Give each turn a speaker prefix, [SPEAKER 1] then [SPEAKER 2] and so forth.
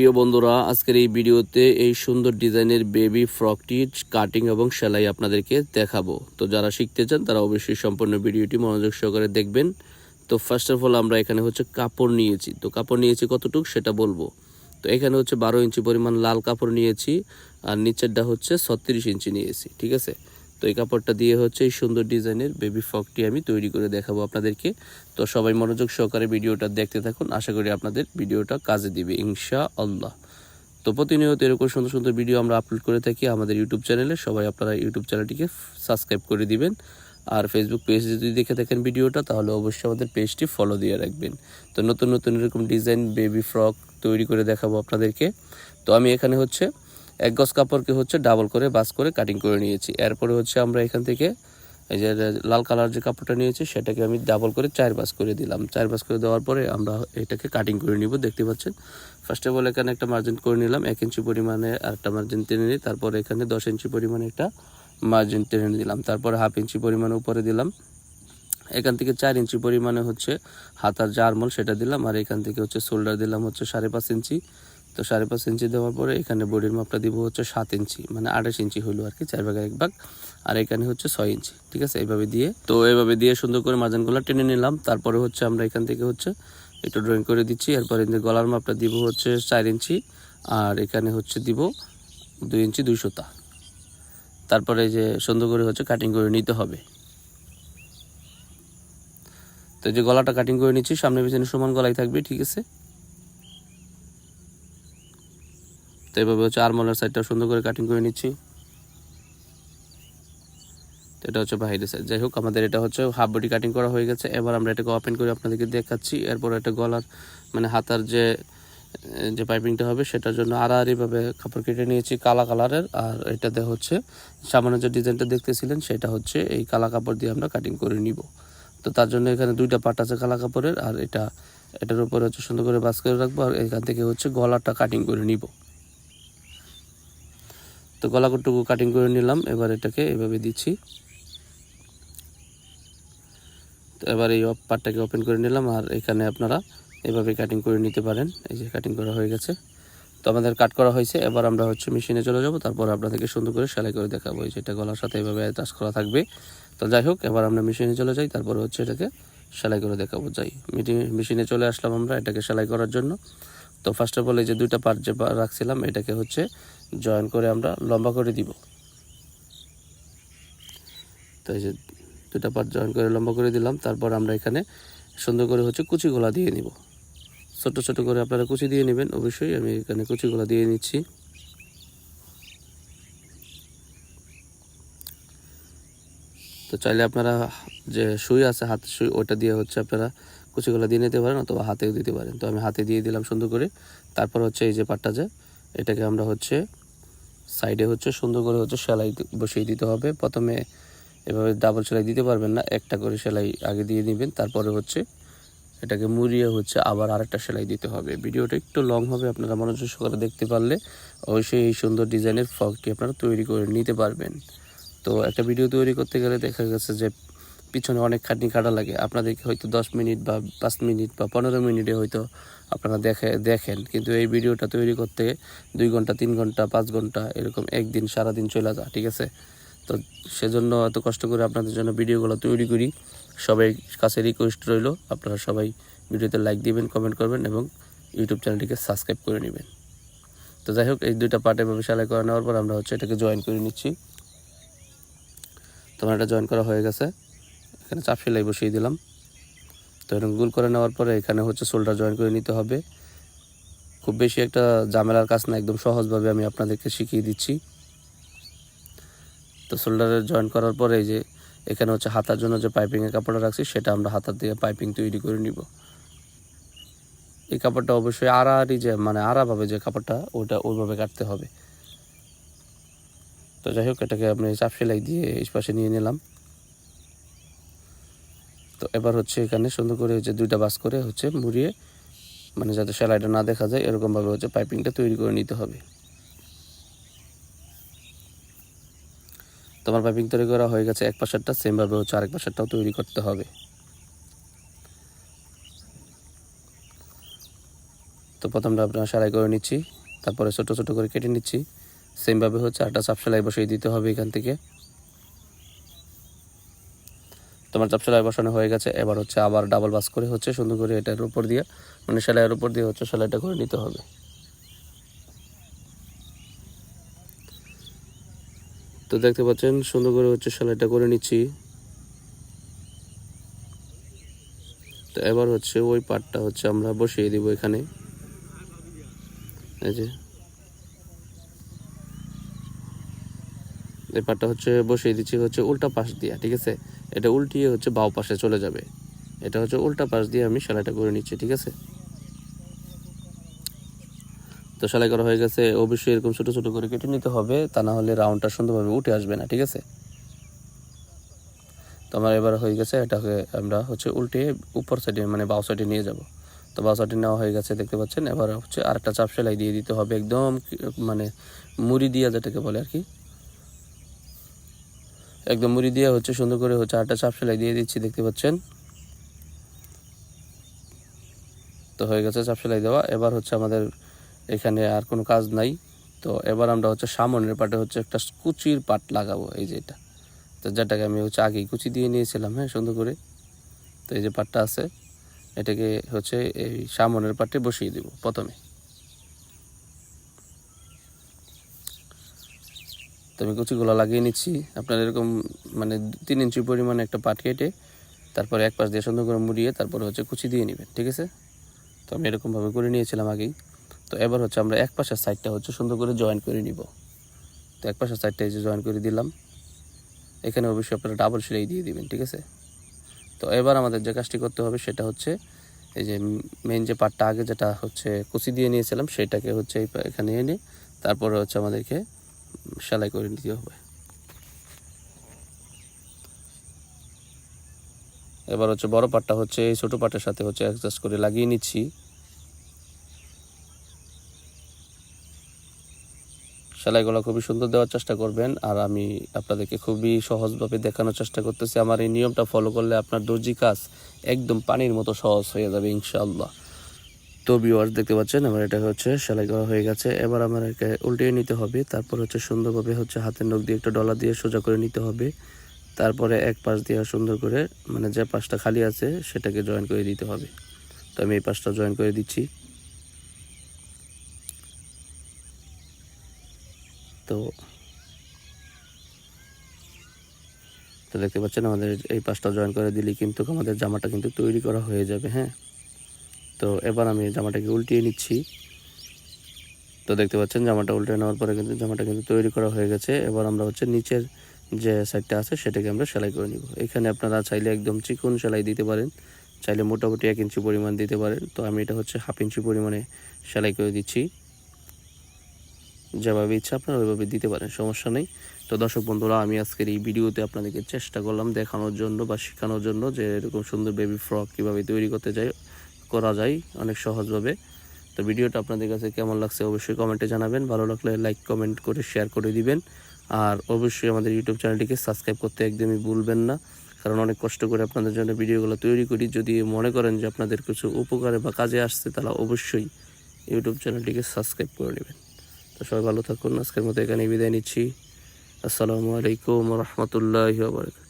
[SPEAKER 1] প্রিয় বন্ধুরা, আজকের এই ভিডিওতে এই সুন্দর ডিজাইনের বেবি ফ্রকটি কাটিং এবং সেলাই আপনাদেরকে দেখাবো। তো যারা শিখতে চান, তারা অবশ্যই সম্পূর্ণ ভিডিওটি মনোযোগ সহকারে দেখবেন। তো ফার্স্ট অফ অল আমরা এখানে হচ্ছে কাপড় নিয়েছি। তো কাপড় নিয়েছি কতটুক সেটা বলব? তো এখানে হচ্ছে বারো ইঞ্চি পরিমাণ লাল কাপড় নিয়েছি, আর নিচেরটা হচ্ছে ছত্রিশ ইঞ্চি নিয়েছি, ঠিক আছে? তো এই কাপড়টা দিয়ে হচ্ছে এই সুন্দর ডিজাইনের বেবি ফ্রকটি আমি তৈরি করে দেখাবো আপনাদেরকে। তো সবাই মনোযোগ সহকারে ভিডিওটা দেখতে থাকুন। আশা করি আপনাদের ভিডিওটা কাজে দিবে ইনশা আল্লাহ তো প্রতিনিয়ত এরকম সুন্দর সুন্দর ভিডিও আমরা আপলোড করে থাকি আমাদের ইউটিউব চ্যানেলে সবাই আপনারা ইউটিউব চ্যানেলটিকে সাবস্ক্রাইব করে দিবেন। আর ফেসবুক পেজ যদি দেখে থাকেন ভিডিওটা, তাহলে অবশ্যই আমাদের পেজটি ফলো দিয়ে রাখবেন। তো নতুন নতুন এরকম ডিজাইন বেবি ফ্রক তৈরি করে দেখাবো আপনাদেরকে। তো আমি এখানে হচ্ছে এক গজ কাপড়কে হচ্ছে ডাবল করে, বাস করে কাটিং করে নিয়েছি। এরপরে হচ্ছে আমরা এখান থেকে এই যে লাল কালার যে কাপড়টা নিয়েছি, সেটাকে আমি ডাবল করে চার বাস করে দিলাম। চার বাস করে দেওয়ার পরে আমরা এটাকে কাটিং করে নিব, দেখতে পাচ্ছেন? ফার্স্ট অফ অল এখানে একটা মার্জিন করে নিলাম, এক ইঞ্চি পরিমাণে আর একটা মার্জিন টেনে নিই তারপর এখানে দশ ইঞ্চি পরিমাণে একটা মার্জিন টেনে দিলাম। তারপর হাফ ইঞ্চি পরিমাণে উপরে দিলাম। এখান থেকে চার ইঞ্চি পরিমাণে হচ্ছে হাতার যে আরমল সেটা দিলাম, আর এখান থেকে হচ্ছে শোল্ডার দিলাম হচ্ছে সাড়ে পাঁচ ইঞ্চি তো সাড়ে পাঁচ ইঞ্চি দেওয়ার পরে এখানে বডির মাপটা দিব হচ্ছে সাত ইঞ্চি মানে আঠাশ ইঞ্চি হলো আর কি, চার ভাগের এক ভাগ, আর এখানে হচ্ছে ছয় ইঞ্চি, ঠিক আছে? এইভাবে দিয়ে, তো এইভাবে দিয়ে সুন্দর করে মার্জিনগুলো টেনে নিলাম। তারপরে হচ্ছে আমরা এখান থেকে হচ্ছে একটু ড্রয়িং করে দিচ্ছি। এরপরে গলার মাপটা দিব হচ্ছে চার ইঞ্চি, আর এখানে হচ্ছে দিব দুই ইঞ্চি দুই সুতা। তারপরে যে সুন্দর করে হচ্ছে কাটিং করে নিতে হবে। তো যে গলাটা কাটিং করে নিচ্ছি, সামনে পিছনে সমান গলাই থাকবে, ঠিক আছে? এভাবে হচ্ছে আরমোলার সাইডটা সুন্দর করে কাটিং করে নিচ্ছি। তো এটা হচ্ছে বাইরের সাইড যাই হোক, আমাদের এটা হচ্ছে হাফ বডি কাটিং করা হয়ে গেছে। এবার আমরা এটাকে ওপেন করে আপনাদেরকে দেখাচ্ছি। এরপর একটা গলার মানে হাতার যে যে পাইপিংটা হবে, সেটার জন্য আড়াআড়িভাবে কাপড় কেটে নিয়েছি কালা কালারের। আর এটাতে হচ্ছে সামান্য যে ডিজাইনটা দেখতেছিলেন, সেটা হচ্ছে এই কালা কাপড় দিয়ে আমরা কাটিং করে নিব। তো তার জন্য এখানে দুইটা পাট আছে কালা কাপড়ের, আর এটা, এটার উপরে হচ্ছে সুন্দর করে বাস করে রাখব। আর এখান থেকে হচ্ছে গলাটা কাটিং করে নিব। তো গলাটুকু কাটিং করে নিলাম, এবার এটাকে এভাবে দিচ্ছি। তো এবার এই পার্টটাকে ওপেন করে নিলাম, আর এখানে আপনারা এভাবে কাটিং করে নিতে পারেন। এই যে কাটিং করা হয়ে গেছে। তো আমাদের কাট করা হয়েছে, এবার আমরা হচ্ছে মেশিনে চলে যাব, তারপর আপনাদেরকে সুন্দর করে সেলাই করে দেখাবো। এই যেটা গলার সাথে এভাবে অ্যাটাচ করা থাকবে। তো যাই হোক, এবার আমরা মেশিনে চলে যাই, তারপরে হচ্ছে এটাকে সেলাই করে দেখাবো। যাই মেশিনে চলে আসলাম আমরা এটাকে সেলাই করার জন্য। তো ফার্স্ট অফ অল এই যে দুইটা পার্ট যে রাখছিলাম, এটাকে হচ্ছে জয়েন করে আমরা লম্বা করে দিব। তো এই যে দুটা পার্ট জয়েন করে লম্বা করে দিলাম, তারপর আমরা এখানে সুন্দর করে হচ্ছে কুচি গোলা দিয়ে নিব। ছোট ছোট করে আপনারা কুচি দিয়ে নেবেন, অবশ্যই আমি এখানে কুচি গোলা দিয়ে নিচ্ছি। তো চাইলে আপনারা যে সুই আছে, হাত সুই ওটা দিয়ে হচ্ছে আপনারা কুচিগুলো দিয়ে নিতে পারেন অথবা হাতেও দিতে পারেন। তো আমি হাতে দিয়ে দিলাম সুন্দর করে। তারপর হচ্ছে এই যে পাটটা যে, এটাকে আমরা হচ্ছে সাইডে হচ্ছে সুন্দর করে হচ্ছে সেলাই বসিয়ে দিতে হবে। প্রথমে এভাবে ডাবল সেলাই দিতে পারবেন না, একটা করে সেলাই আগে দিয়ে নেবেন তারপরে হচ্ছে এটাকে মুড়িয়ে হচ্ছে আবার আরেকটা সেলাই দিতে হবে। ভিডিওটা একটু লং হবে, আপনারা মনোযোগ সহকারে দেখতে পারলে অবশ্যই এই সুন্দর ডিজাইনের ফ্রকটি আপনারা তৈরি করে নিতে পারবেন। তো একটা ভিডিও তৈরি করতে গেলে দেখা গেছে যে পিছনে অনেক খাটনি কাটা লাগে। আপনাদেরকে হয়তো দশ মিনিট বা পাঁচ মিনিট বা পনেরো মিনিটে হয়তো আপনারা দেখে, দেখেন। কিন্তু এই ভিডিওটা তৈরি করতে দুই ঘণ্টা, তিন ঘণ্টা, পাঁচ ঘণ্টা এরকম একদিন, সারাদিন চলে যায়, ঠিক আছে? তো সেজন্য এত কষ্ট করে আপনাদের জন্য ভিডিওগুলো তৈরি করি। সবাই কাছে রিকোয়েস্ট রইল, আপনারা সবাই ভিডিওতে লাইক দিবেন কমেন্ট করবেন এবং ইউটিউব চ্যানেলটিকে সাবস্ক্রাইব করে নেবেন। তো যাই হোক, এই দুইটা পার্টে এভাবে সেলাই করে নেওয়ার পর আমরা হচ্ছে এটাকে জয়েন করে নিচ্ছি। তোমার এটা জয়েন করা হয়ে গেছে। এখানে চাপ সেলাই বসিয়ে দিলাম। তো এরকম গুল করে নেওয়ার পরে এখানে হচ্ছে শোল্ডার জয়েন করে নিতে হবে। খুব বেশি একটা ঝামেলার কাজ না, একদম সহজভাবে আমি আপনাদেরকে শিখিয়ে দিচ্ছি। তো শোল্ডারে জয়েন করার পরে এই যে এখানে হচ্ছে হাতার জন্য যে পাইপিংয়ের কাপড়টা রাখছি, সেটা আমরা হাতার দিয়ে পাইপিং তৈরি করে নিব। এই কাপড়টা অবশ্যই আড়াআড়ি যে মানে আড়াভাবে যে কাপড়টা, ওটা ওইভাবে কাটতে হবে। তো যাই হোক, এটাকে আপনি চাপ সেলাই দিয়ে এই পাশে নিয়ে নিলাম। তো এবার হচ্ছে এখানে সুন্দর করে হচ্ছে দুইটা বাস করে হচ্ছে মুড়িয়ে মানে যাতে সেলাইটা না দেখা যায়, এরকমভাবে হচ্ছে পাইপিংটা তৈরি করে নিতে হবে। তোমার পাইপিং তৈরি করা হয়ে গেছে এক পাশেরটা, সেমভাবে হচ্ছে আরেক পাশেরটাও তৈরি করতে হবে। তো প্রথমটা আপনার সেলাই করে নিচ্ছি, তারপরে ছোটো ছোটো করে কেটে নিচ্ছি, সেমভাবে হচ্ছে আরেকটা চাপ সেলাই বসিয়ে দিতে হবে এখান থেকে। তোমার চাপ সেলাই বসানো হয়ে গেছে। এবার হচ্ছে আবার ডাবল বাস করে হচ্ছে সুন্দর করে এটার উপর দিয়ে মানে সেলাইয়ের উপর দিয়ে হচ্ছে সেলাইটা করে নিতে হবে। তো দেখতে পাচ্ছেন, সুন্দর করে হচ্ছে সেলাইটা করে নিচ্ছি। তো এবার হচ্ছে ওই পার্টটা হচ্ছে আমরা বসিয়ে দিব এখানে। এই যে। এই পাটটা হচ্ছে বসিয়ে দিচ্ছি হচ্ছে উল্টা পাশ দিয়ে, ঠিক আছে? এটা উল্টিয়ে হচ্ছে বাও পাশে চলে যাবে। এটা হচ্ছে উল্টা পাশ দিয়ে আমি সেলাইটা করে নিচ্ছি, ঠিক আছে? তো সেলাই করা হয়ে গেছে। অবশ্যই এরকম ছোটো ছোটো করে কেটে নিতে হবে, তা না হলে রাউন্ডটা সুন্দরভাবে উঠে আসবে না, ঠিক আছে? তো আমার এবার হয়ে গেছে, এটাকে আমরা হচ্ছে উল্টে উপর সাইডে মানে বাউ সাইডে নিয়ে যাব। তো বাউ সাইডে নেওয়া হয়ে গেছে, দেখতে পাচ্ছেন? এবার হচ্ছে আরেকটা চাপ সেলাই দিয়ে দিতে হবে, একদম মানে মুড়ি দিয়া যেটাকে বলে আর কি। একদম মুড়ি দিয়ে হচ্ছে সুন্দর করে হচ্ছে আরেকটা চাপ সেলাই দিয়ে দিচ্ছি, দেখতে পাচ্ছেন? তো হয়ে গেছে চাপ সেলাই দেওয়া। এবার হচ্ছে আমাদের এখানে আর কোনো কাজ নাই। তো এবার আমরা হচ্ছে সামনের পাটে হচ্ছে একটা কুচির পাট লাগাবো, এই যে এটা। তো যেটাকে আমি হচ্ছে আগেই কুচি দিয়ে নিয়েছিলাম হ্যাঁ সুন্দর করে। তো এই যে পাটটা আছে, এটাকে হচ্ছে এই সামনের পাটে বসিয়ে দিব প্রথমে। তো আমি কুচিগুলো লাগিয়ে নিচ্ছি। আপনার এরকম মানে তিন ইঞ্চি পরিমাণে একটা পাট কেটে তারপরে এক পাশ দিয়ে সুন্দর করে মুড়িয়ে তারপরে হচ্ছে কুচি দিয়ে নেবেন, ঠিক আছে? তো আমি এরকমভাবে করে নিয়েছিলাম আগেই। তো এবার হচ্ছে আমরা এক পাশের সাইডটা হচ্ছে সুন্দর করে জয়েন করে নিব। তো এক পাশের সাইডটা এই যে জয়েন করে দিলাম। এখানে অবশ্যই আপনারা ডাবল সেলাই দিয়ে দিবেন, ঠিক আছে? তো এবার আমাদের যে কাজটি করতে হবে সেটা হচ্ছে এই যে মেন যে পার্টটা আগে যেটা হচ্ছে কুচি দিয়ে নিয়েছিলাম সেটাকে হচ্ছে এখানে এনে তারপরে হচ্ছে আমাদেরকে সেলাই করে নিতে হবে। এবার হচ্ছে বড় পাটটা হচ্ছে, এই ছোটো পাটের সাথে হচ্ছে অ্যাডজাস্ট করে লাগিয়ে নিচ্ছি। সেলাইগুলো খুবই সুন্দর দেওয়ার চেষ্টা করবেন, আর আমি আপনাদেরকে খুবই সহজভাবে দেখানোর চেষ্টা করতেছি। আমার এই নিয়মটা ফলো করলে আপনার দর্জি কাজ একদম পানির মতো সহজ হয়ে যাবে, ইনশাআল্লাহ। তো ভিউয়ার্স দেখতে পাচ্ছেন আমার এটা হচ্ছে সেলাই করা হয়ে গেছে। এবার আমার একে উল্টিয়ে নিতে হবে, তারপর হচ্ছে সুন্দরভাবে হচ্ছে হাতের নখ দিয়ে একটা ডলা দিয়ে সোজা করে নিতে হবে। তারপরে এক পাশ দিয়ে সুন্দর করে মানে যে পাশটা খালি আছে, সেটাকে জয়েন করে দিতে হবে। তো আমি এই পাশটা জয়েন করে দিচ্ছি। তো তো দেখতে পাচ্ছেন, আমাদের এই পাশটা জয়েন করে দিলেই কিন্তু আমাদের জামাটা কিন্তু তৈরি করা হয়ে যাবে হ্যাঁ। তো এবার আমি জামাটাকে উল্টিয়ে নিচ্ছি। তো দেখতে পাচ্ছেন জামাটা উল্টে নেওয়ার পরে কিন্তু জামাটা কিন্তু তৈরি করা হয়ে গেছে। এবার আমরা হচ্ছে নিচের যে সাইডটা আছে সেটাকে আমরা সেলাই করে নিব। এখানে আপনারা চাইলে একদম চিকন সেলাই দিতে পারেন, চাইলে মোটামুটি এক ইঞ্চি পরিমাণ দিতে পারেন। তো আমি এটা হচ্ছে হাফ ইঞ্চি পরিমাণে সেলাই করে দিচ্ছি। যেভাবে ইচ্ছা আপনারা ওইভাবে দিতে পারেন, সমস্যা নেই। তো দর্শক বন্ধুরা, আমি আজকের এই ভিডিওতে আপনাদেরকে চেষ্টা করলাম দেখানোর জন্য বা শেখানোর জন্য যে এরকম সুন্দর বেবি ফ্রক কীভাবে তৈরি করতে যায়। করা যায় অনেক সহজভাবে। তো ভিডিওটা আপনাদের কাছে কেমন লাগছে অবশ্যই কমেন্টে জানাবেন। ভালো লাগলে লাইক কমেন্ট করে শেয়ার করে দিবেন। আর অবশ্যই আমাদের ইউটিউব চ্যানেলটিকে সাবস্ক্রাইব করতে একদমই ভুলবেন না। কারণ অনেক কষ্ট করে আপনাদের জন্য ভিডিওগুলো তৈরি করি। যদি মনে করেন যে আপনাদের কিছু উপকারে বা কাজে আসছে, তাহলে অবশ্যই ইউটিউব চ্যানেলটিকে সাবস্ক্রাইব করে নেবেন। তো সবাই ভালো থাকুন। আজকের মতো এখানে বিদায় নিচ্ছি। আসসালামু আলাইকুম রহমতুল্লাহ বারকাত